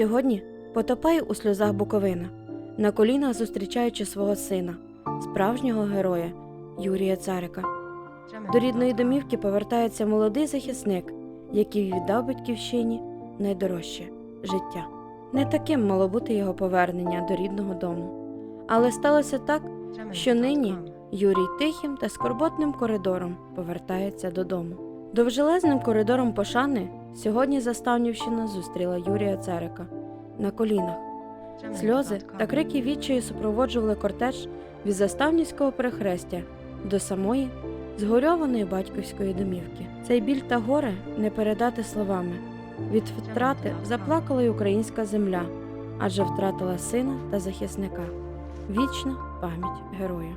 Сьогодні потопає у сльозах Буковина, на колінах зустрічаючи свого сина, справжнього героя Юрія Царика. До рідної домівки повертається молодий захисник, який віддав батьківщині найдорожче життя. Не таким мало бути його повернення до рідного дому. Але сталося так, що нині Юрій тихим та скорботним коридором повертається додому. Довжелезним коридором пошани сьогодні Заставнівщина зустріла Юрія Царика на колінах. Сльози та крики відчаю супроводжували кортеж від заставнівського перехрестя до самої згорьованої батьківської домівки. Цей біль та горе не передати словами. Від втрати заплакала й українська земля, адже втратила сина та захисника. Вічна пам'ять героя.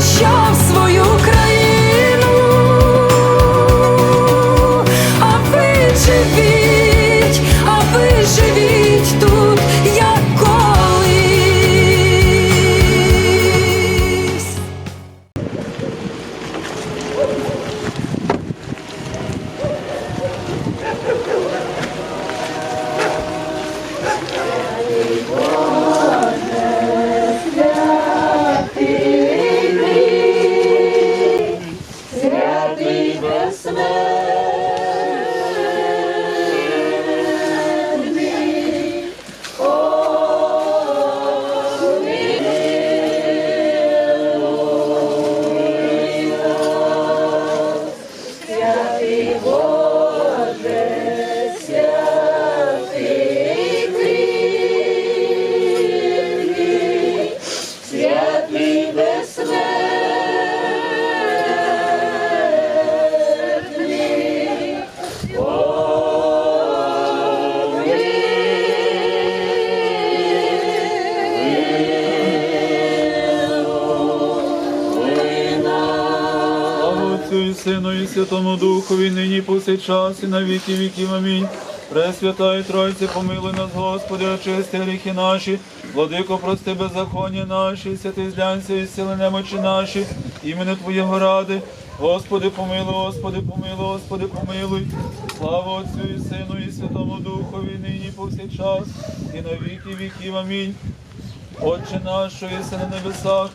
Захищав свою країну, Святому Духові, нині повсякчас і на віки віків. Амінь. Пресвята і Тройце, помилуй нас, Господи, очисти гріхи наші, владико, прости беззаконня наші, святий злянься і сили немочі наші, імени Твоєго ради. Господи, помилуй, Господи, помилуй, Господи, помилуй. Слава Отцю і Сину і Святому Духові, нині повсякчас і на віки віків. Амінь. Отче наш, що єси на небесах,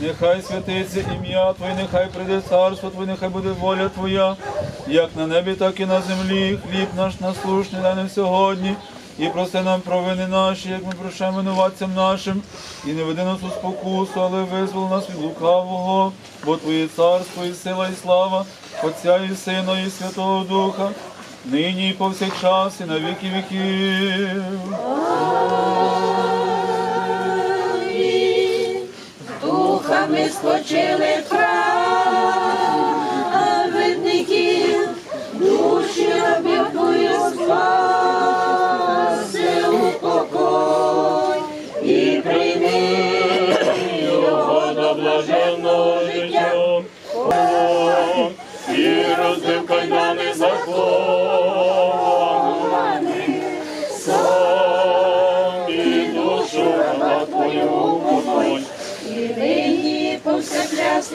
нехай святиться ім'я Твоє, нехай прийде царство Твоє, нехай буде воля Твоя, як на небі, так і на землі. Хліб наш насущний дай нам сьогодні. І прости нам провини наші, як ми прощаємо винуватцям нашим, і не веди нас у спокусу, але визвол нас від лукавого, бо Твоє царство і сила, і слава, Отця і Сина, і Святого Духа, нині і повсякчас, і на віки віків. Духами спочили праведників,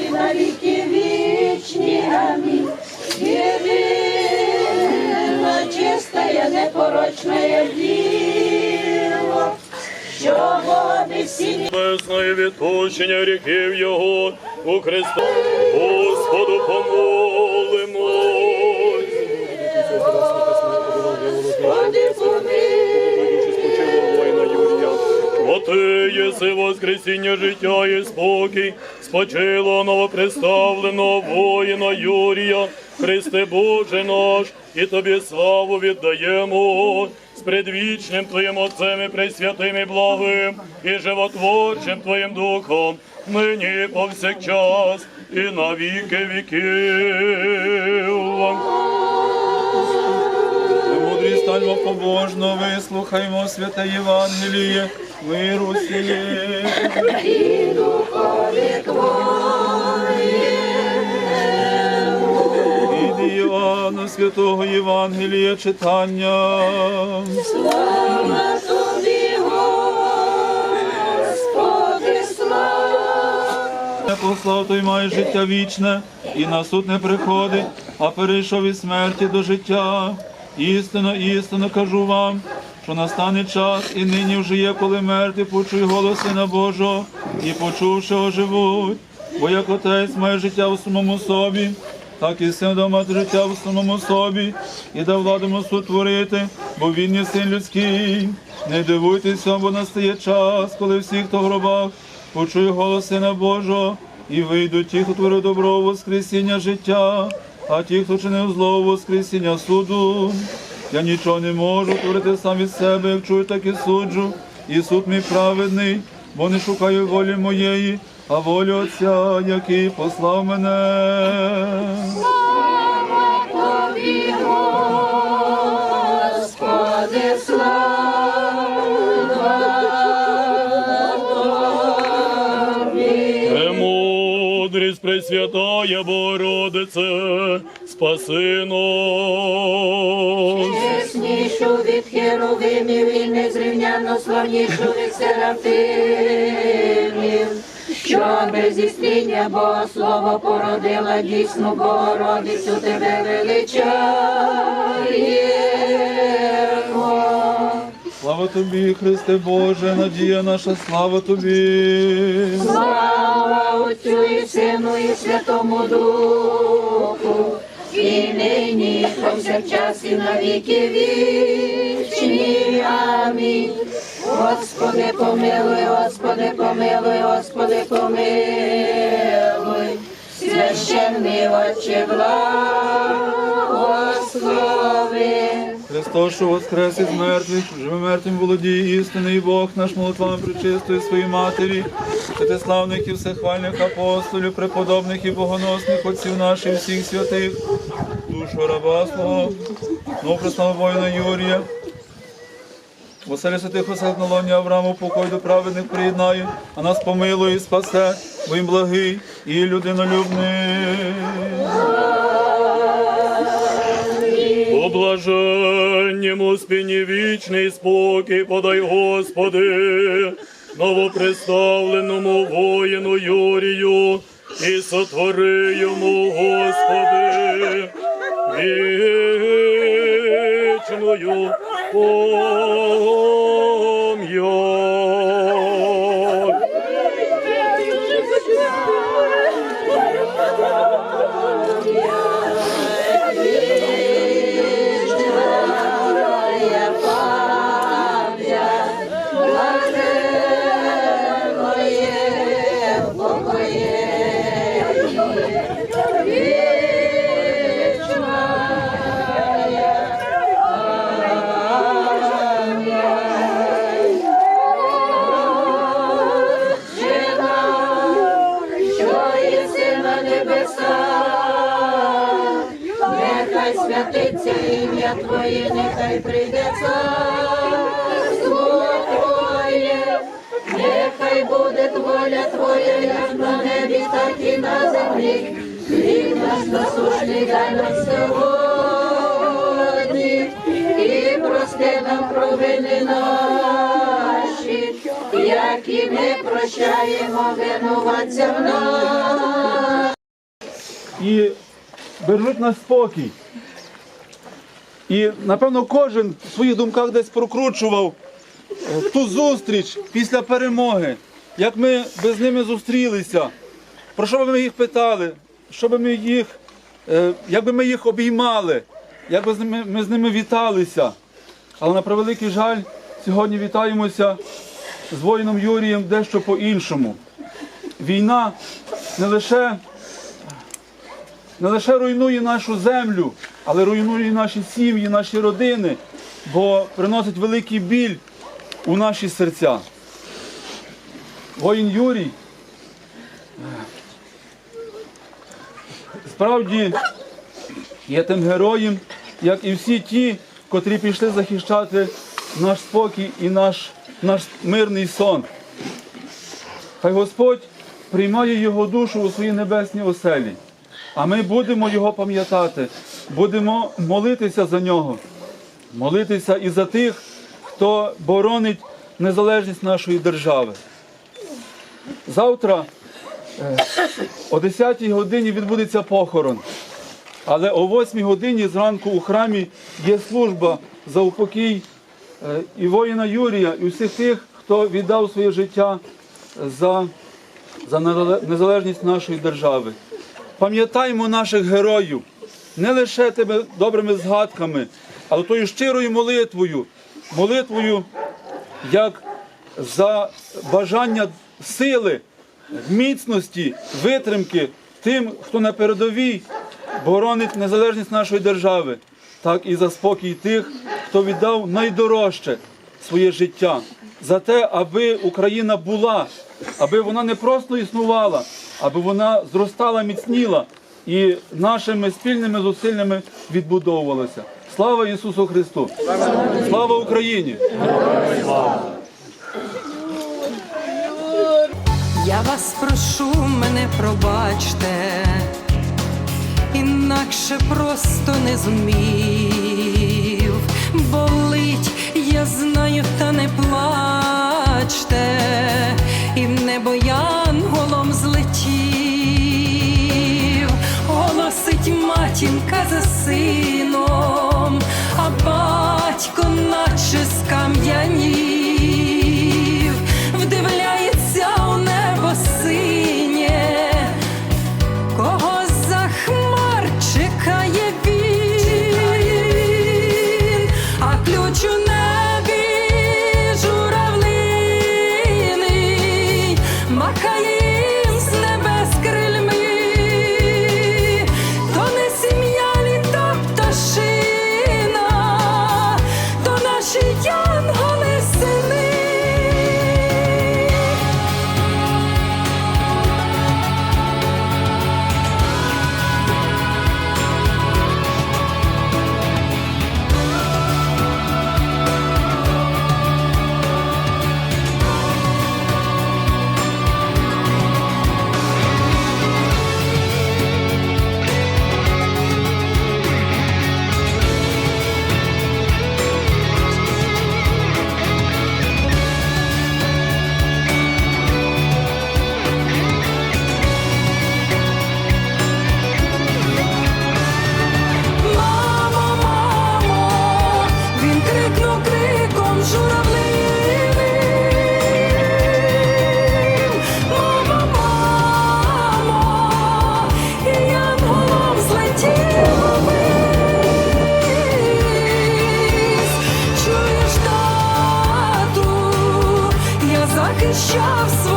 і на віки вічні. Амінь. Єдина чистая, непорочна діло, що води всі Небесне відпущення гріхів Його у Христу. Господу помолимо. Єси воскресіння життя і спокій, спочило новоприставленого воїна Юрія, Христе Боже наш, і тобі славу віддаємо. З предвічним Твоїм Отцем і Пресвятим і благим, і животворчим Твоїм Духом, нині повсякчас і на віки віків. Мудрі стальмо побожно, вислухаймо святе Євангеліє, миру сіє. Від Іоанна святого Євангелія читання. Слава тобі, Господи, слава. Не послав той має життя вічне, і на суд не приходить, а перейшов із смерті до життя. Істинно, істинно кажу вам, що настане час, і нині вже є, коли мертві почують голос Сина Божого, і почувши оживуть. Бо як отець має життя у самому собі, так і син дав мати життя у самому собі, і дав владу суд творити, бо він є син людський. Не дивуйтеся, бо настає час, коли всі, хто в гробах, почує голос Сина Божого, і вийдуть ті, хто творив добро воскресіння життя, а ті, хто чинив зло воскресіння суду. Я нічого не можу творити сам від себе, як чую, так і суджу, і суд мій праведний, бо не шукаю волі моєї, а волю Отця, який послав мене. Тобі, Господи, слава тобі. Премудрість Пресвятая Богородице, спаси нас. Чеснішу від херовимів і незрівняно славнішу від серафимів, що без істиння Бога Слово породила дійсну Богородицю, тебе величаємо. Слава тобі, Христе Боже, надія наша, слава тобі. Слава Отцю і Сину і Святому Духу, і нині, і повсякчас, і на віки вічні. Амінь. Господи, помилуй, Господи, помилуй, Господи, помилуй. Священний Отче, благослови. Христос, що воскрес із мертвих, живе мертвим володіє істинний Бог наш молитвами причистої своїй матері, святославних і всехвальних апостолів, преподобних і богоносних отців наших всіх святих, душу раба свого, преславного воїна Юрія, Воселі святих осад на лоні Аврааму, покой до праведних приєднає, а нас помилує і спасе, бо їм благий і людинолюбний. У блаженнім спині вічний спокій подай, Господи, новоприставленому воїну Юрію, і сотвори йому, Господи, вічною святиться ім'я Твоє, нехай прийде царство Твоє, нехай буде воля Твоя, як на небі, так і на землі. Хліб наш насушний дай нам сьогодні, і прости нам провини наші, як і ми прощаємо винуватцям нам. і беруть нас спокій. І напевно кожен в своїх думках десь прокручував е, ту зустріч після перемоги, як ми би з ними зустрілися, про що би ми їх питали, що би ми їх, е, як би ми їх обіймали, як би ми з ними віталися. Але на превеликий жаль, сьогодні вітаємося з воїном Юрієм дещо по-іншому. Війна не лише, не лише руйнує нашу землю, але руйнує наші сім'ї, наші родини, бо приносить великий біль у наші серця. Воїн Юрій справді є тим героєм, як і всі ті, котрі пішли захищати наш спокій і наш, наш мирний сон. Хай Господь приймає його душу у свої небесні оселі, а ми будемо його пам'ятати, будемо молитися за нього, молитися і за тих, хто боронить незалежність нашої держави. Завтра е, о 10 годині відбудеться похорон. Але о 8 годині зранку у храмі є служба за упокій е, і воїна Юрія, і всіх тих, хто віддав своє життя за, за незалежність нашої держави. Пам'ятаємо наших героїв не лише тими добрими згадками, але тою щирою молитвою, молитвою як за бажання сили, міцності, витримки тим, хто на передовій боронить незалежність нашої держави, так і за спокій тих, хто віддав найдорожче своє життя. За те, аби Україна була, аби вона не просто існувала, аби вона зростала, міцніла і нашими спільними зусиллями відбудовувалася. Слава Ісусу Христу! Слава Україні! Я вас прошу, мене пробачте, інакше просто не зумів. Матінка за сином, а батько наче скам'янів, що в